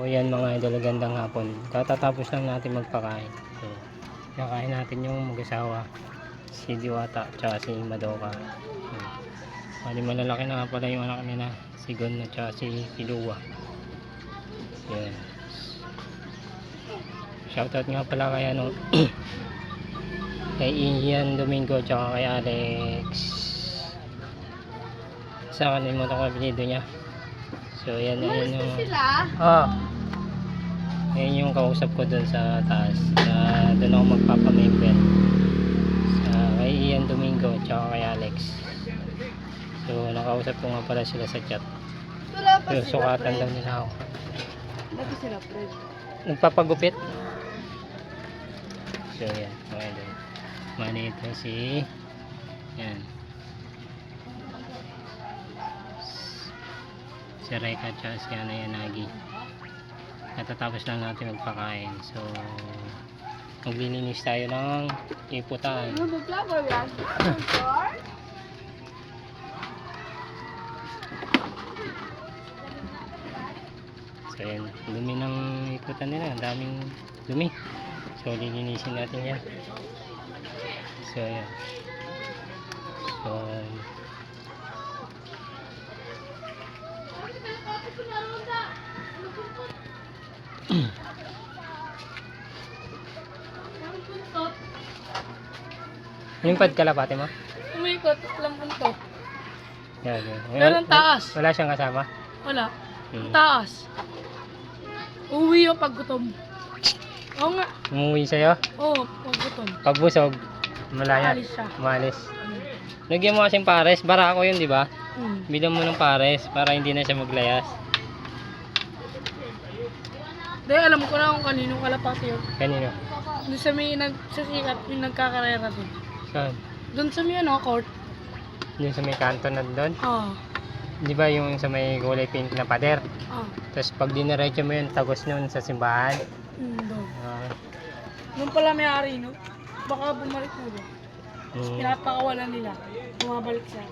O yan mga idol, gandang hapon. Katatapos lang natin magpakain. So, kakain natin yung mag-asawa. Si Diwata, tsaka si Madoka. So, bali malalaki na pala yung anak nila. Si Gon at tsaka si Pilua. Yan. Shoutout nga pala kay ano, kay Ian Domingo tsaka kay Alex. Sa kalimutan ko ang apelido niya. So yan, yan yung... Sila? Ah. Ayun yung kausap ko doon sa taas. Na doon ako magpapamember. Sa kay Ian Domingo tsaka kay Alex. So nakausap ko nga pala sila sa chat. Wala pa So sila, sukatan lang nila ako. Wala pa sila, Fred. Nagpapagupit. So yan, mga idol. Mali ito si Si Reka at si Ana Yanagi. Katatapos lang natin magpakain. So maglilinis tayo ng iputan. Ano? So yan, dumi ng iputan nila. Ang daming dumi. So lilinisin natin yan. So yan. So yung pad kalapate mo? Umikot lang punto. Yan, yan. Pero ang taas. Wala siyang kasama? Wala. Hmm. Taas. Uwi yung pag gutom. Oo nga. Umuwi sa'yo? Oo, pag gutom. Pagbusog, malaya. Alis siya. Umalis. Lagyan mo kasing pares. Bara ako yun, di ba? Hmm. Bilang mo ng pares para hindi na siya maglayas. Dahil alam ko na kung kaninong kalapati yun. Kanino? Doon sa may nag, sa sikat yung nagkakarera din. Saan? Doon sa may ano, court. Yung sa may kanto na doon? Oo. Di ba yung sa may kulay pink na pader? Oo. Tapos pag diniretso mo yun, tagos nun sa simbahan. Hmm, doon. Ah, Doon pala may ari, no? Baka bumalik mo ba? mm. Pinapakawalan nila. Bumabalik siya.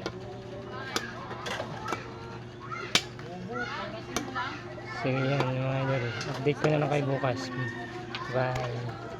Sige yan, mga idol. Update ko na lang kayo bukas. Bye.